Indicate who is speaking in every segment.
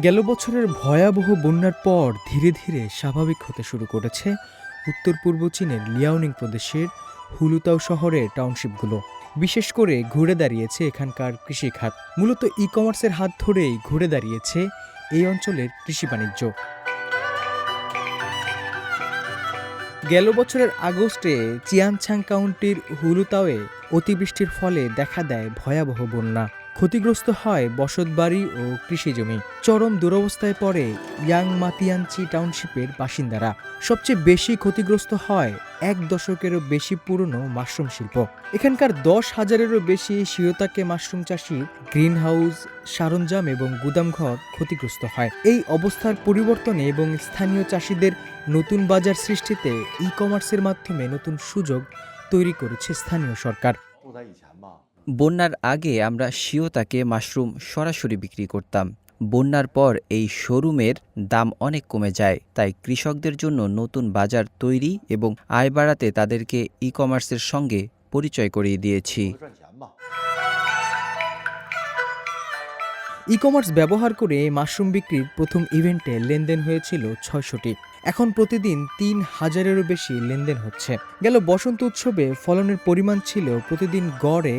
Speaker 1: গেল বছরের ভয়াবহ বন্যার পর ধীরে ধীরে স্বাভাবিক হতে শুরু করেছে উত্তর পূর্ব চীনের লিয়াওনিং প্রদেশের হুলুতাও শহরের টাউনশিপগুলো। বিশেষ করে ঘুরে দাঁড়িয়েছে এখানকার কৃষিখাত। মূলত ই কমার্সের হাত ধরেই ঘুরে দাঁড়িয়েছে এই অঞ্চলের কৃষি বাণিজ্য। গেল বছরের আগস্টে চিয়ানছাং কাউন্টির হুলুতাওয়ে অতিবৃষ্টির ফলে দেখা দেয় ভয়াবহ বন্যা। ক্ষতিগ্রস্ত হয় বসতবাড়ি ও কৃষিজমি চরম দুরবস্থায় পড়ে ইয়াং মাতিয়ানচি টাউনশিপের বাসিন্দারা। সবচেয়ে বেশি ক্ষতিগ্রস্ত হয় এক দশকেরও বেশি পুরনো মাশরুম শিল্প। এখানকার দশ হাজারেরও বেশি শিরতাকে মাশরুম চাষি গ্রিন হাউস সরঞ্জাম এবং গুদামঘর ক্ষতিগ্রস্ত হয়। এই অবস্থার পরিবর্তনে এবং স্থানীয় চাষিদের নতুন বাজার সৃষ্টিতে ই কমার্সের মাধ্যমে নতুন সুযোগ তৈরি করেছে স্থানীয় সরকার।
Speaker 2: বন্যার আগে আমরা শিওতাকে মাশরুম সরাসরি বিক্রি করতাম। বন্যার পর এই শোরুমের দাম অনেক কমে যায়, তাই কৃষকদের জন্য নতুন বাজার তৈরি এবং আয় বাড়াতে তাদেরকে ই কমার্সের সঙ্গে পরিচয় করিয়ে দিয়েছি।
Speaker 1: ই কমার্স ব্যবহার করে মাশরুম বিক্রির প্রথম ইভেন্টে লেনদেন হয়েছিল ছয়শটি। এখন প্রতিদিন তিন হাজারেরও বেশি লেনদেন হচ্ছে। গেল বসন্ত উৎসবে ফলনের পরিমাণ ছিল প্রতিদিন গড়ে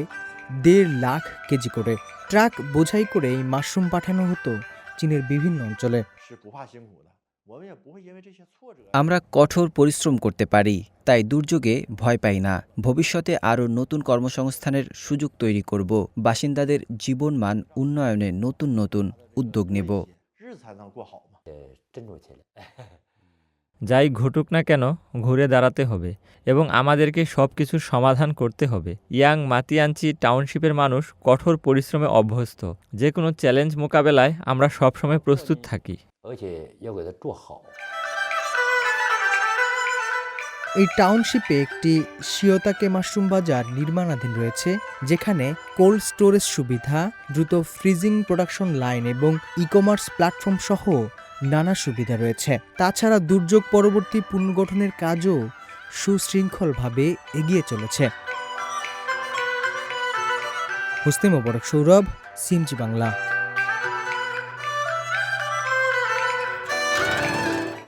Speaker 1: দেড় লাখ কেজি করে ট্রাক বোঝাই করে এই মাশরুম পাঠানো হতো চীনের বিভিন্ন অঞ্চলে।
Speaker 2: আমরা কঠোর পরিশ্রম করতে পারি তাই দুর্যোগে ভয় পাই না। ভবিষ্যতে আরও নতুন কর্মসংস্থানের সুযোগ তৈরি করব বাসিন্দাদের জীবনমান উন্নয়নে নতুন নতুন উদ্যোগ নেব।
Speaker 3: যাই ঘটুক না কেন ঘুরে দাঁড়াতে হবে এবং আমাদেরকে সব কিছু সমাধান করতে হবে। ইয়াং মাতিয়াঞ্চি টাউনশিপের মানুষ কঠোর পরিশ্রমে অভ্যস্ত। যে কোনো চ্যালেঞ্জ মোকাবেলায় আমরা সবসময় প্রস্তুত থাকি।
Speaker 1: এই টাউনশিপে একটি শিয়তাকে মাশরুম বাজার নির্মাণাধীন রয়েছে যেখানে কোল্ড স্টোরেজ সুবিধা দ্রুত ফ্রিজিং প্রোডাকশন লাইন এবং ই কমার্স প্ল্যাটফর্ম সহ নানা সুবিধা রয়েছে। তাছাড়া দুর্যোগ পরবর্তী পুনর্গঠনের কাজও সুশৃঙ্খলভাবে এগিয়ে চলেছে। হুস্তে মোবারক, সৌরভ সিমজি বাংলা।